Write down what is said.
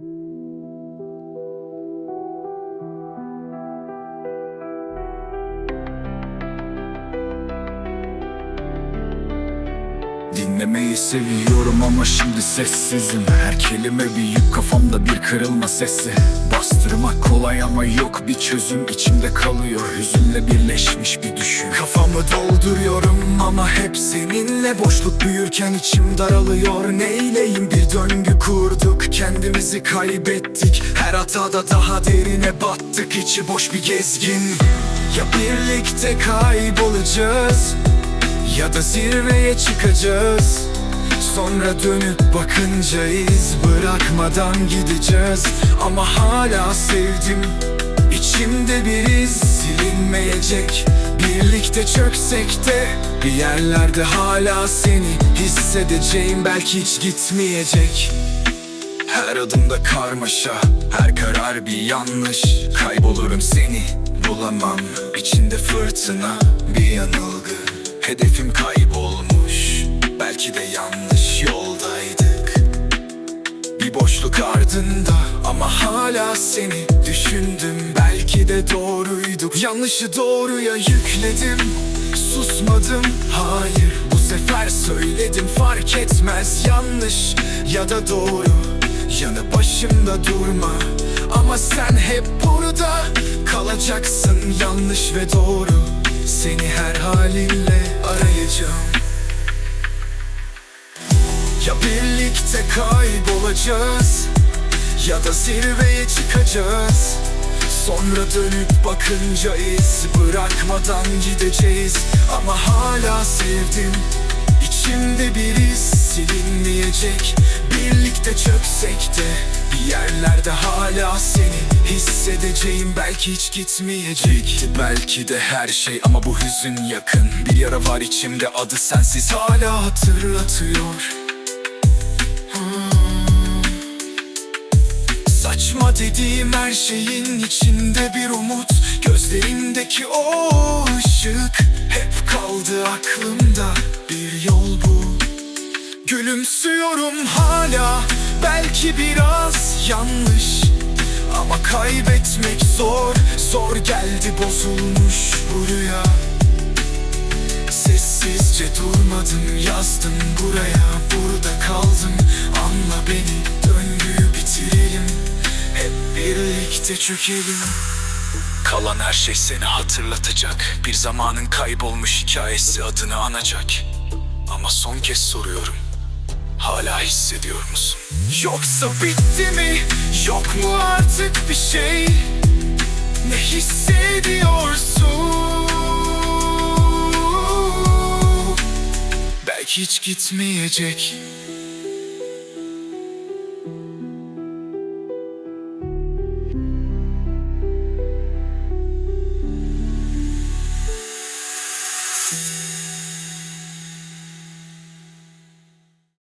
you Dinlemeyi seviyorum ama şimdi sessizim. Her kelime bir yük kafamda bir kırılma sesi. Bastırmak kolay ama yok bir çözüm içimde kalıyor. Hüzünle birleşmiş bir düşün. Kafamı dolduruyorum ama hep seninle. Boşluk büyürken içim daralıyor. Neyleyim? Bir döngü kurduk Kendimizi kaybettik. Her hatada daha derine battık içi boş bir gezgin. Ya birlikte kaybolacağız ya da zirveye çıkacağız. Sonra dönüp bakınca iz bırakmadan gideceğiz. Ama hala sevdim İçimde bir iz silinmeyecek. Birlikte çöksek de Bir yerlerde hala seni hissedeceğim. Belki hiç gitmeyecek. Her adımda karmaşa, her karar bir yanlış. Kaybolurum seni bulamam. İçinde fırtına, bir yanılgı Hedefim kaybolmuş. Belki de yanlış yoldaydık. Bir boşluk ardında ama hala seni düşündüm. Belki de doğruyduk. Yanlışı doğruya yükledim. Susmadım. Hayır bu sefer söyledim. Fark etmez. Yanlış ya da doğru. Yanı başımda durma. Ama sen hep burada Kalacaksın. Yanlış ve doğru Seni her halinle arayacağım. Ya birlikte kaybolacağız Ya da zirveye çıkacağız. Sonra dönüp bakınca iz bırakmadan gideceğiz. Ama hala sevdim İçimde bir iz silinmeyecek Birlikte çöksek de Bir yerlerde hala seni hissedeceğim. Belki hiç gitmeyecek. Belki de her şey ama bu hüzün yakın. Bir yara var içimde adı sensiz hala hatırlatıyor. Saçma dediğim her şeyin içinde bir umut. Gözlerimdeki o ışık Hep kaldı aklımda Gülümsüyorum hala Belki biraz yanlış. Ama kaybetmek zor Zor geldi bozulmuş bu rüya Sessizce durmadım yazdım buraya. Burada kaldım anla beni Döngüyü bitirelim. Hep birlikte çökelim. Kalan her şey seni hatırlatacak. Bir zamanın kaybolmuş hikayesi adını anacak. Ama son kez soruyorum Hala hissediyor musun? Yoksa bitti mi? Yok mu artık bir şey? Ne hissediyorsun? Belki hiç gitmeyecek